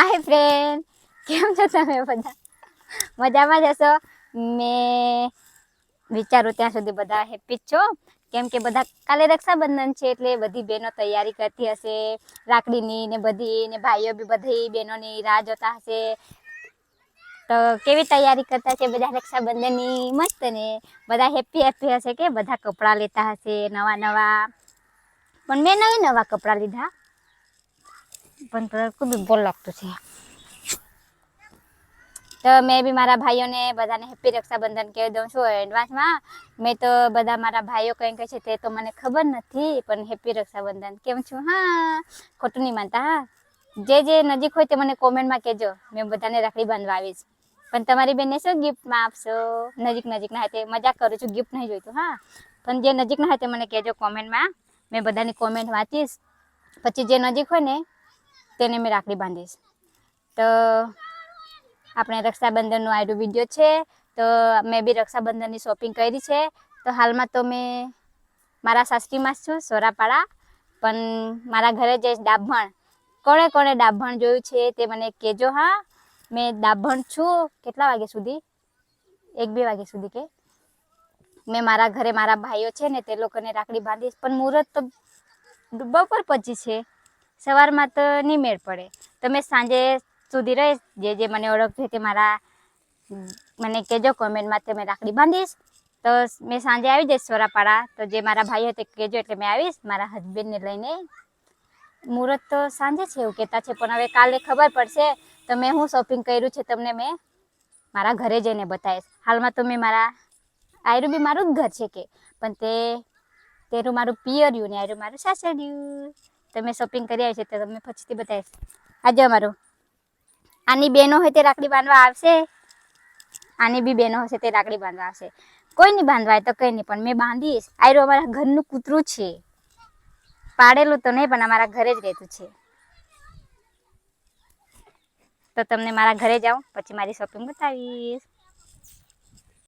હાય friend કેમ છો તમે બધા? મજામાં જશો મેં વિચારું ત્યાં સુધી બધા હેપી જ છો? કેમ કે બધા કાલે રક્ષાબંધન છે એટલે બધી બહેનો તૈયારી કરતી હશે, રાખડીની ને બધી ને ભાઈઓ બી બધી બહેનોની રાહ જોતા હશે. તો કેવી તૈયારી કરતા છે બધા રક્ષાબંધનની? મસ્ત ને? બધા હેપી હેપી હશે કે? બધા કપડાં લેતા હશે નવા નવા પણ મેં નવી નવા કપડાં લીધા. પણ ખૂબ બોલ લાગતું છે. તો મેં બી મારા ભાઈઓને બધાને હેપી રક્ષાબંધન કહી દઉં છું એડવાન્સમાં. મેં તો બધા મારા ભાઈઓ કંઈ કહે છે તે તો મને ખબર નથી, પણ હેપી રક્ષાબંધન. કેમ છું? હા, ખોટું નહીં માનતા, હા. જે જે નજીક હોય તે મને કોમેન્ટમાં કહેજો. મેં બધાને રાખડી બાંધવા આવીશ પણ તમારી બેનને શું ગિફ્ટમાં આપશો? નજીક નજીકના હાથે તે મજાક કરું છું, ગિફ્ટ નહીં જોઈતું, હા. પણ જે નજીકના તે મને કહેજો કોમેન્ટમાં. મેં બધાની કોમેન્ટ વાંચીશ. પછી જે નજીક હોય ને તેને મેં રાખડી બાંધીશ. તો આપણે રક્ષાબંધનનો આયરો વીડિયો છે. તો મેં બી રક્ષાબંધનની શોપિંગ કરી છે. તો હાલમાં તો મેં મારા સાસરીમાં છું, સોરાપાડા. પણ મારા ઘરે જે ડાભણ, કોણે કોણે ડાભણ જોયું છે તે મને કહેજો, હા. મેં ડાભણ છું. કેટલા વાગ્યા સુધી? એક બે વાગ્યા સુધી કે? મેં મારા ઘરે મારા ભાઈઓ છે ને તે લોકોને રાખડી બાંધીશ. પણ મુહૂર્ત તો બપોર પછી છે. સવારમાં તો નહીં મેળ પડે. તો મેં સાંજે સુધી રહીશ. જે જે મને ઓળખશે તે મારા મને કહેજો કોમેન્ટમાં તે મેં રાખડી બાંધીશ. તો મેં સાંજે આવી જઈશ સોરાપાડા. તો જે મારા ભાઈઓ તે કહેજો એટલે મેં આવીશ. મારા હસબન્ડને લઈને. મુહૂર્ત તો સાંજે છે એવું કહેતા છે, પણ હવે કાલે ખબર પડશે. તો મેં હું શોપિંગ કર્યું છે તમને મેં મારા ઘરે જઈને બતાવીશ. હાલમાં તો મેં મારા, આયરું બી મારું જ ઘર છે કે. પણ તે, તેરું મારું પિયર્યું ને આયરું મારું સાસરિયું. તો મેં શોપિંગ કરી આવી છે તો તમને પછીથી બતાવીશ. આજે અમારું. આની બહેનો હોય તે રાખડી બાંધવા આવશે. આની બી બહેનો હશે તે રાખડી બાંધવા આવશે. કોઈ નહીં બાંધવા હોય તો કંઈ નહીં, પણ મેં બાંધીશ. આયરું અમારા ઘરનું કૂતરું છે. પાડેલું તો નહીં, પણ અમારા ઘરે જ રહેતું છે. તો તમને મારા ઘરે જાઉં, પછી મારી શોપિંગ બતાવીશ.